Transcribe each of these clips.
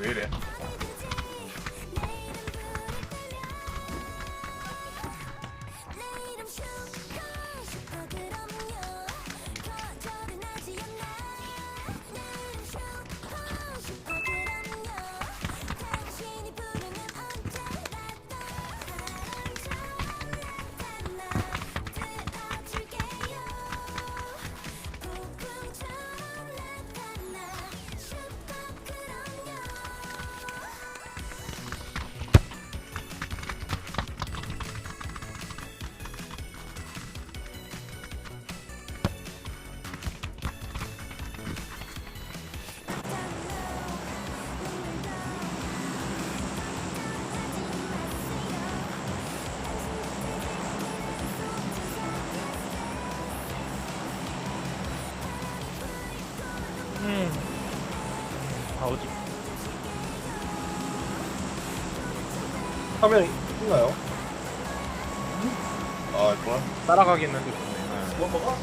왜 이래? 어디 화면 있나요? 아, 있구나. 따라가긴 했는데 좋네 뭐 먹어?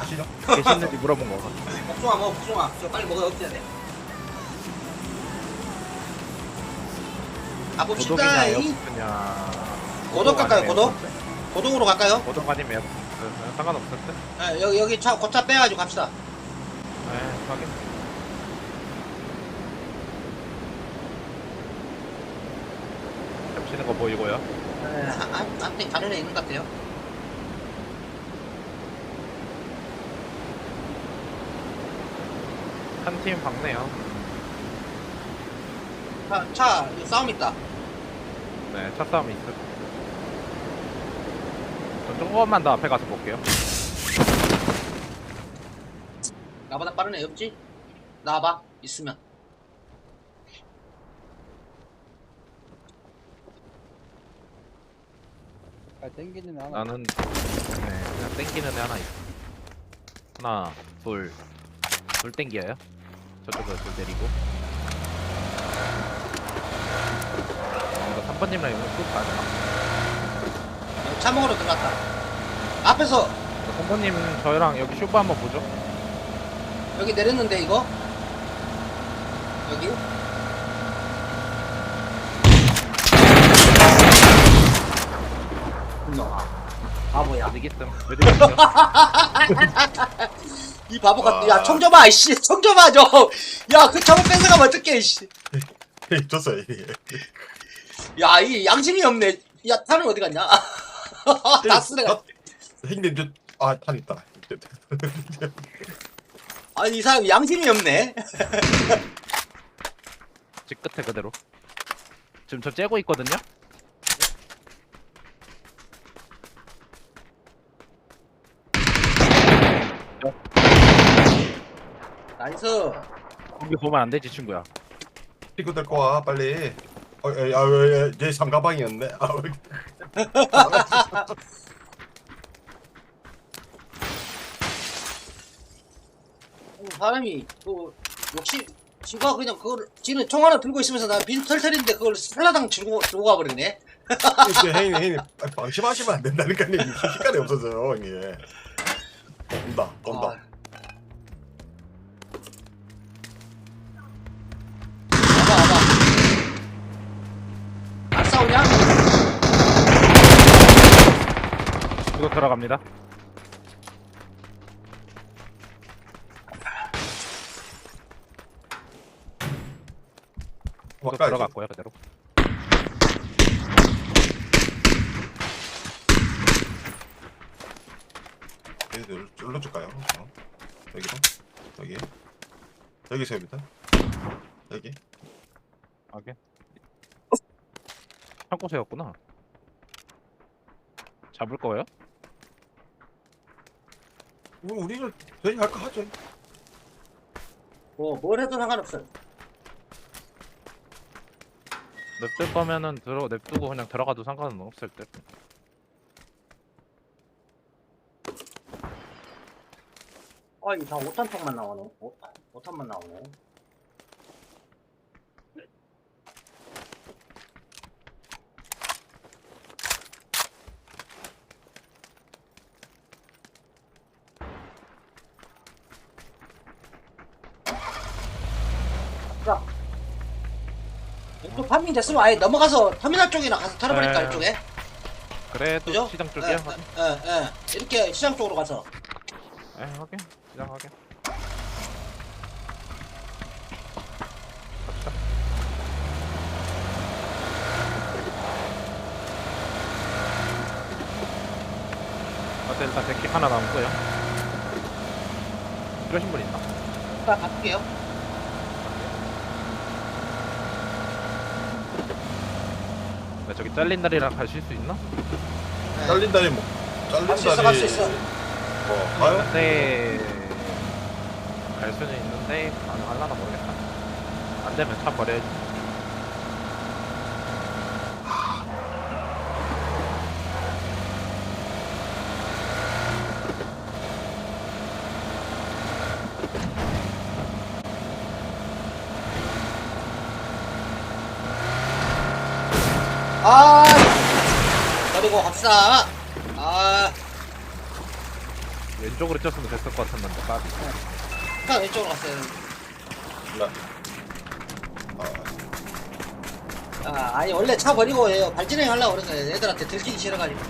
아시죠? 네. 계시는지 물어본 거 같아 복숭아 먹어 복숭아 저 빨리 먹어야 없어야 돼 가봅시다 고독이냐 이 역수냐 고독 갈까요, 고독? 고동으로 갈까요? 고독 아니면 역수 상관없을 듯? 네, 여기 여기 차 고차 빼가지고 갑시다 네 확인 겹치는 거 보이고요. 네, 한 한팀 가려에 있는 것 같아요. 한 팀 박네요. 차, 차 이거 싸움 있다. 네차 싸움이 있을 전 조금만 더 앞에 가서 볼게요. 나보다 빠른 애 없지? 나와봐 있으면 아, 땡기는 하나. 나는 네 그냥 땡기는 애 하나 있어. 하나 둘 둘 땡겨요? 저쪽으로 둘 때리고. 이거 3번님랑 이거 쭉 가야 차 먹으러 들어갔다. 앞에서. 3번님 저희랑 여기 쇼부 한번 보죠. 여기 내렸는데 이거? 여기 놈아 바보야. 있음. 이 바보 같은 와. 야총 줘봐 이씨. 총 줘봐 좀야그 총을 뺏어가면 어떡해 이씨. 이게. 야 이 양심이 없네. 야 탄은 어디 갔냐? 다 쓰네. 아, 형님, 저, 아, 탄 있다. 아니 이 사람 양심이 없네. 집 끝에 그대로. 지금 저 째고 있거든요 나이스 거기 보면 안 되지 친구야 피고 데리고 와, 빨리. 어, 에, 아, 왜, 얘 삼가방이었네. 아, 왜. 어, 사람이 그 역시 지가 그냥 그걸 지는 총 하나 들고 있으면서 나 빈 털털인데 그걸 살라당 들고 들고 가버리네 이제 형님, 형님, 아, 방심하시면 안 된다니까요. 순식간에 없어져요, 이게. 온다, 온다. 아. 와봐 와봐 안 싸우냐? 이거 들어갑니다. 이거 아까 들어갔고요 그대로. 얘들 눌러줄까요? 어. 여기로 여기. 여기 세웁니다 여기. 하게 창고 세웠구나. 잡을 거예요? 뭐 우리는 할거 하죠. 뭐 뭘 해도 상관없어 냅둘 거면은 들어 냅두고 그냥 들어가도 상관은 없을 듯 아 이 다 5탄 통만 나오네. 5탄 5탄만 나오네 또 파밍 됐으면 아예 넘어가서 터미널 쪽이나 가서 털어버릴까 네. 이쪽에? 그래도 그죠? 시장 예, 쪽이야 예, 예. 이렇게 시장 쪽으로 가서. 에 확인 시장 확인 갑시다 어때 일단 데킥 하나 남고요 이러신 분 있나? 일단 갈게요. 네, 저기 잘린 다리랑 가실 수 있나? 예. 잘린 다리 뭐 잘린 갈수 있어, 다리 갈수 있어. 뭐 가요? 근데 갈 수는 있는데 가능할라나 모르겠다 안 되면 차 버려야지 아, 버리고 갑시다. 아, 왼쪽으로 쪘으면 됐을 것 같았는데 까비 딱 왼쪽으로 갔어요. 나. 아, 아, 아니 원래 차 버리고 얘 발진행 하려고 그런 거예요. 애들한테 들키기 싫어가지고.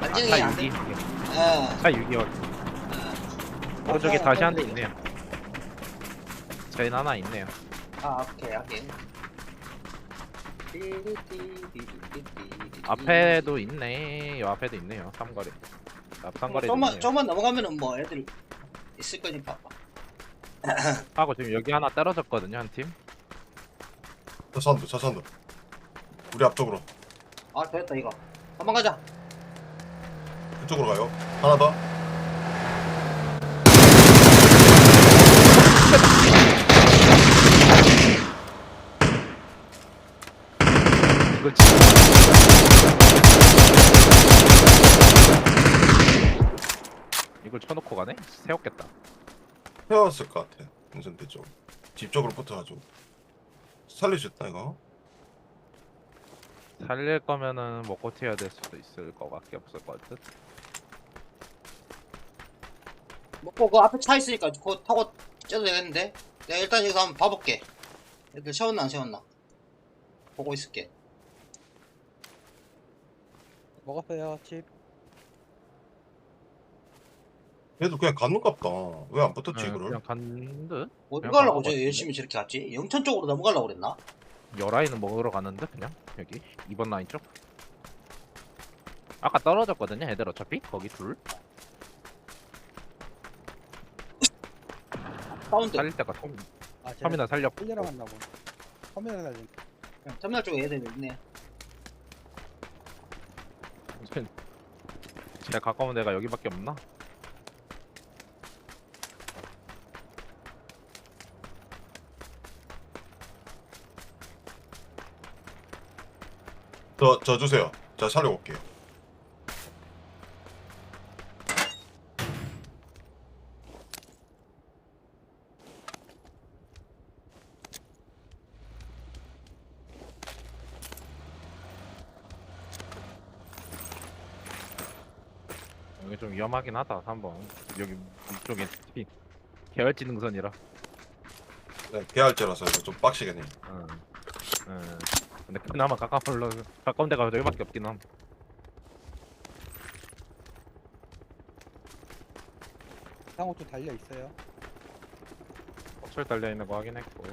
발진행이 아, 차안 돼. 6기 예. 차 6기 오른쪽에 다시 한 대 있네요 저희 하나 있네요 아, 오케이, 오케이. 앞에도 있네. 요 앞에도 있네요. 삼거리. 앞삼거리 좀만 있네요. 좀만 넘어가면은 뭐 애들 있을 거니까. 하고 지금 여기 하나 떨어졌거든요 한 팀. 저 선두 저 선두. 우리 앞쪽으로. 아, 됐다 이거. 한번 가자. 그쪽으로 가요. 하나 더 이걸 치 이걸 쳐놓고 가네? 세웠겠다 헤어졌을 것 같아 운전대 쪽 집 쪽으로 붙어가지고 있다 이거 살릴 거면은 먹고 튀어야 될 수도 있을 것 같게 없을 것 같은 먹고 그 앞에 차 있으니까 그거 타고 쪄도 되겠는데? 내가 일단 여기서 한번 봐볼게. 애들 세웠나 안 세웠나? 보고 있을게. 먹었어요 칩 얘도 그냥 가는갑다 왜 안 붙었지 네, 그걸 그냥 간 듯? 어디 그냥 가려고 가는 저? 열심히 저렇게 갔지? 영천 쪽으로 넘어가려고 그랬나? 여라인은 먹으러 가는데 그냥 여기 2번 라인 쪽 아까 떨어졌거든요 애들 어차피 거기 둘 사운드. 살릴 때가 텀, 아 텀이나 살렸고 터미널 달린 터미널 쪽에 애들 있네. 제일 가까운 데가 여기밖에 없나? 저, 저 주세요 자 살려 올게요 위험하긴 하다 3번. 여기 위쪽에 티- 계열지 능선이라. 네, 개할제라서 이거 좀 빡시겠네. 응. 응. 근데 그나마 가까운 걸로 가까운 데가 여기밖에 없긴 함. 상호 좀 달려 있어요. 옥철 달려있는 거 확인했고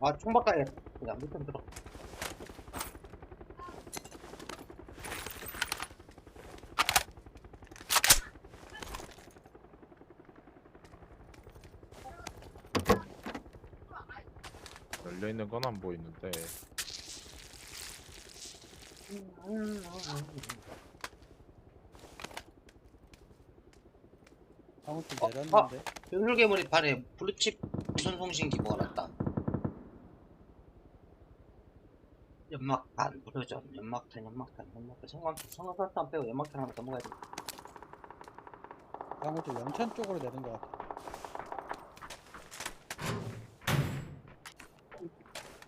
아, 총 바꿔야겠다. 그냥 밑에 들어. 열려있는 건 안 보이는데 좀 어, 내렸는데 변술괴물이 발에 블루칩 무선 송신 기부가 났다. 연막탄, 무료전, 연막탄, 연막탄, 연막탄, 성광, 성광탄 빼고 연막탄 하나 더 먹어야 돼. 좀 영천 쪽으로 내린 것 같아